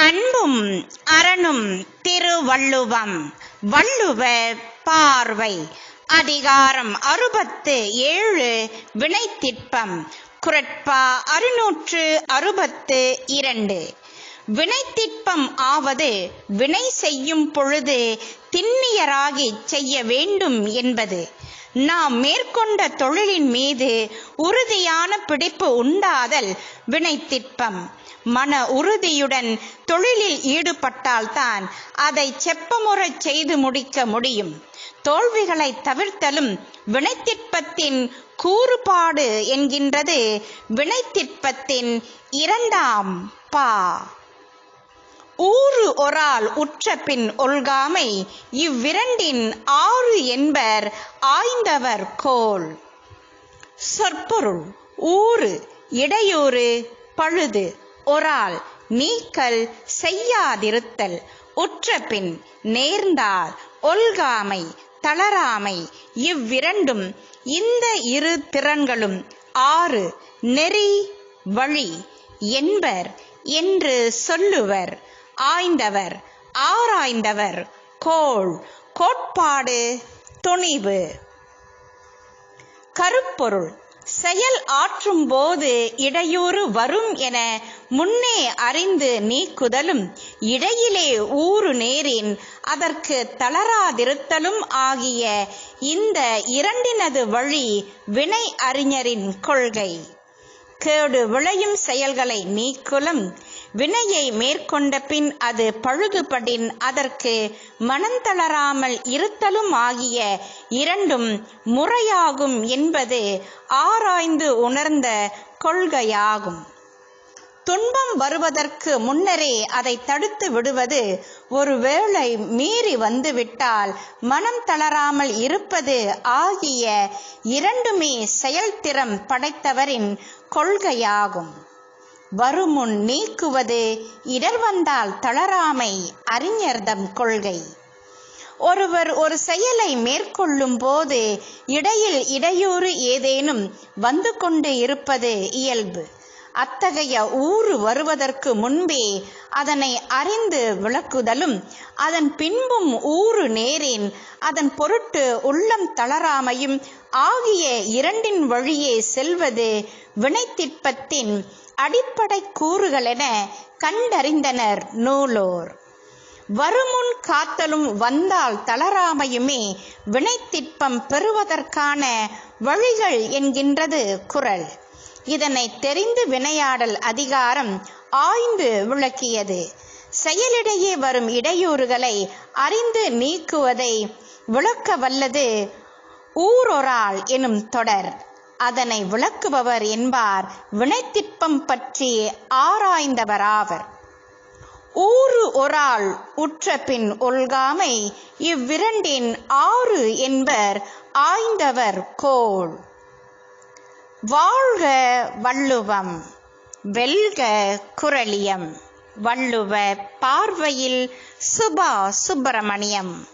அன்பும் அரணும் திருவள்ளுவம். வள்ளுவ பார்வை. அதிகாரம் அறுபத்து ஏழு வினைத்திற்பம். குரட்பா அறுநூற்று அறுபத்து இரண்டு. வினைத்திற்பம் ஆவது வினை செய்யும் பொழுது திண்ணியராகிச் செய்ய வேண்டும் என்பது. நாம் மேற்கொண்ட தொழிலின் மீது உறுதியான பிடிப்பு உண்டாதல் வினைத்திற்பம். மன உறுதியுடன் தொழிலில் ஈடுபட்டால்தான் அதை செப்பமுறச் செய்து முடிக்க முடியும். தோல்விகளை தவிர்த்தலும் வினைத்திற்பத்தின் கூறுபாடு என்கின்றது வினைத்திற்பத்தின் இரண்டாம் பா. ஒரால் உற்ற பின் ஒல்காமை இவ்விரண்டின் ஆறு என்பர் ஆய்ந்தவர் கோல். சொற்பொருள் ஊறு இடையூறு பழுது ஒரால் நீக்கல் செய்யாதிருத்தல் உற்றபின் நேர்ந்தால் ஒல்காமை தளராமை இவ்விரண்டும் இந்த இரு திறன்களும் ஆறு நெறி வழி என்பர் என்று சொல்லுவர். ஆய்ந்தவர் ஆராய்ந்தவர் கோள் கோட்பாடு துணிவு கருப்பொருள் செயல் ஆற்றும் போது இடையூறு வரும் என முன்னே அறிந்து நீக்குதலும் இடையிலே ஊறு நேரின் அதற்கு தளராதிருத்தலும் ஆகிய இந்த இரண்டினது வழி வினை அறிஞரின் கொள்கை. கேடு விளையும் செயல்களை நீக்குலும். வினையை மேற்கொண்ட பின் அது பழுதுபடின் அதற்கு மனந்தளராமல் இருத்தலும் ஆகிய இரண்டும் முறையாகும் என்பது ஆராய்ந்து உணர்ந்த கொள்கையாகும். துன்பம் வருவதற்கு முன்னரே அதை தடுத்து விடுவது ஒருவேளை மீறி வந்துவிட்டால் மனம் தளராமல் இருப்பது ஆகிய இரண்டுமே செயல்திறம் படைத்தவரின் கொள்கையாகும். வருமுன் நீக்குவது இடர் வந்தால் தளராமை அறிஞர்தம் கொள்கை. ஒருவர் ஒரு செயலை மேற்கொள்ளும் போது இடையில் இடையூறு ஏதேனும் வந்து கொண்டு இருப்பது இயல்பு. அத்தகைய ஊறு வருவதற்கு முன்பே அதனை அறிந்து விளக்குதலும். அதன் பின்பும் ஊறு நேரின். அதன் பொருட்டு உள்ளம் தளராமையும். ஆகிய இரண்டின் வழியே செல்வது வினைத்திட்பத்தின் அடிப்படை கூறுகளென கண்டறிந்தனர் நூலோர். வருமுன் காத்தலும் வந்தால் தளராமையுமே வினைத்திட்பம் பெறுவதற்கான வழிகள் என்கின்றது குரல். இதனை தெரிந்து வினையாடல் அதிகாரம் ஆய்ந்து விளக்கியது. செயலிடையே வரும் இடையூறுகளை அறிந்து நீக்குவதை விளக்க வல்லது ஊரொராள் எனும் தொடர். அதனை விளக்குபவர் என்பார் வினைத்திற்பம் பற்றி ஆராய்ந்தவராவர். ஊறு ஒராள் உற்ற பின் ஒல்காமை இவ்விரண்டின் ஆறு என்பர் ஆய்ந்தவர் கோள். வாழ்க வள்ளுவம் வெல்க குரலியம் வள்ளுவ பார்வையில் சுபா சுப்பிரமணியம்.